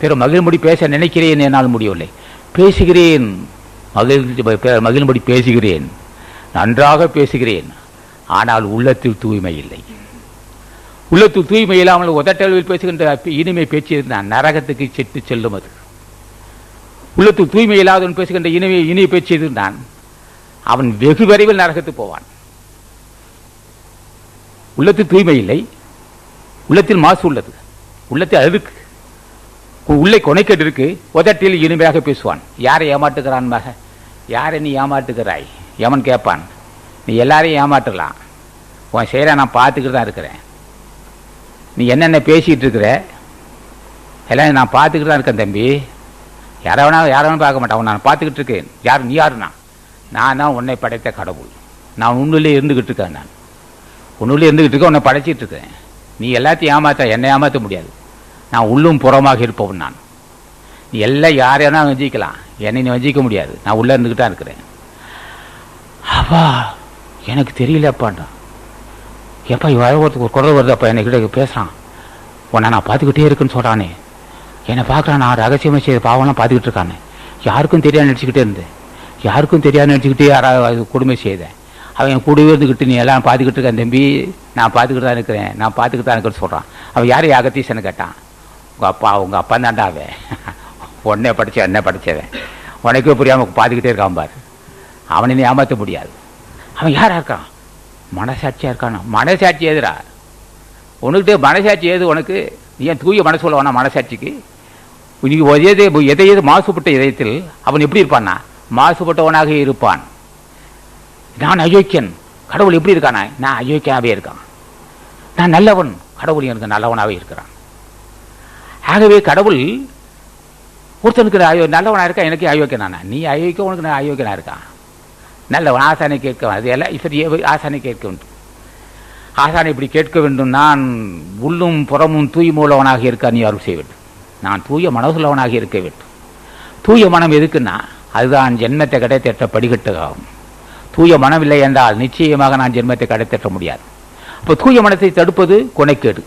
பிற மகிழும்படி பேச நினைக்கிறேன் என்னால் முடியவில்லை. பேசுகிறேன். மகிழ்ச்சி மகிழ்மொழி பேசுகிறேன். நன்றாக பேசுகிறேன். ஆனால் உள்ளத்தில் தூய்மை இல்லை. உள்ளத்தில் தூய்மை இல்லாமல் உதட்டளவில் பேசுகின்ற இனிமை பேச்சு நான் நரகத்துக்கு செட்டு செல்லும் அது. உள்ளத்தில் தூய்மை இல்லாதவன் பேசுகின்ற இனிமை இனிய பேச்சு இருந்தான் அவன் வெகு விரைவில் நரகத்துக்கு போவான். உள்ளத்தில் தூய்மை இல்லை. உள்ளத்தில் மாசு உள்ளது. உள்ளத்தில் அழுக்கு. உள்ளே கொனைக்கட்டு இருக்கு உதட்டில் இனிமையாக பேசுவான். யாரை ஏமாட்டுகிறான் மக? யாரை நீ ஏமாட்டுகிறாய் எவன் கேட்பான்? நீ எல்லாரையும் ஏமாற்றலாம். உன் செய்கிற நான் பார்த்துக்கிட்டு தான் இருக்கிறேன். நீ என்னென்ன பேசிகிட்டு இருக்கிற? எல்லாம் நான் பார்த்துக்கிட்டு தான் இருக்கேன் தம்பி. யாரை வேணா யாரை வேணா பார்க்க மாட்டான். நான் பார்த்துக்கிட்டு இருக்கேன். யார் நீ யாருண்ணா? நான் தான் உன்னை படைத்த கடவுள். நான் உன்னுள்ளே இருந்துக்கிட்டு இருக்கேன் நான். உன்னுள்ளே இருந்துக்கிட்டு இருக்கேன் உன்னை படைச்சிட்டு இருக்கேன். நீ எல்லாத்தையும் ஏமாற்ற என்னை ஏமாற்ற முடியாது. நான் உள்ளும் புறமாக இருப்பவன் நான். எல்லாம் யாரையா வஞ்சிக்கலாம் என்னை நீ வஞ்சிக்க முடியாது. நான் உள்ளே இருந்துக்கிட்டு தான் இருக்கிறேன். அப்பா எனக்கு தெரியலப்பான்டா எப்பா இவன் ஒருத்தர் ஒரு குரல் வருது அப்பா என்னை பேசுகிறான் உன்னை நான் பார்த்துக்கிட்டே இருக்குன்னு சொல்கிறானே என்னை பார்க்குறான் நான் ரகசியமாக செய்த பாவம்லாம் பார்த்துக்கிட்டு இருக்கானே. யாருக்கும் தெரியாது நினச்சிக்கிட்டே இருந்தேன். யாருக்கும் தெரியாது நினச்சிக்கிட்டே யாராவது கொடுமை செய்தேன் அவன் என் கூடவே இருந்துக்கிட்டு நீ எல்லாம் பார்த்துக்கிட்டு இருக்கேன் தம்பி. நான் பார்த்துக்கிட்டு தான் இருக்கிறேன். நான் பார்த்துக்கிட்டு தான் இருக்கிறேன்னு சொல்கிறான் அவன் யார் அகத்தீசன்னு கேட்டான். உங்கள் அப்பா உங்கள் அப்பா தான்டா அவன். உடனே படிச்ச என்ன படித்தவன் உனக்கே புரியாமல் பார்த்துக்கிட்டே இருக்கான் பாரு. அவனை நீ ஏமாற்ற முடியாது. அவன் யாரா இருக்கான்? மனசாட்சியாக இருக்கானா? மனசாட்சி எதுரா உனக்கிட்ட மனசாட்சி ஏது உனக்கு? நீ ஏன் தூய மனசு வேணா மனசாட்சிக்கு? இன்னைக்கு எதை எது மாசுபட்ட இதயத்தில் அவன் எப்படி இருப்பான்னா? மாசுபட்டவனாக இருப்பான். நான் அயோக்கியன். கடவுள் எப்படி இருக்கானா? நான் அயோக்கியனாகவே இருக்கான். நான் நல்லவன். கடவுள் எனக்கு நல்லவனாகவே இருக்கிறான். ஆகவே கடவுள் ஒருத்தனுக்கு அயோ- நல்லவனா இருக்கா? எனக்கு அயோக்கியனானா நீ அயோக்கிய உனக்கு நான் அயோக்கியனாக இருக்கான் நல்லவன் ஆசானை கேட்க அது எல்லாம் சரி ஆசானை கேட்க வேண்டும். ஆசானை இப்படி கேட்க வேண்டும். நான் உள்ளும் புறமும் தூய்மையுள்ளவனாக இருக்க நீ அருள் செய்ய வேண்டும். நான் தூய மனசுள்ளவனாக இருக்க வேண்டும். தூய மனம் எதுக்குன்னா அதுதான் ஜென்மத்தை கடைத்தட்ட படிக்கட்டுகாகும் தூய மனம் இல்லை என்றால் நிச்சயமாக நான் ஜென்மத்தை கடைத்தட்ட முடியாது. அப்போ தூய மனத்தை தடுப்பது கொனைக்கேடு.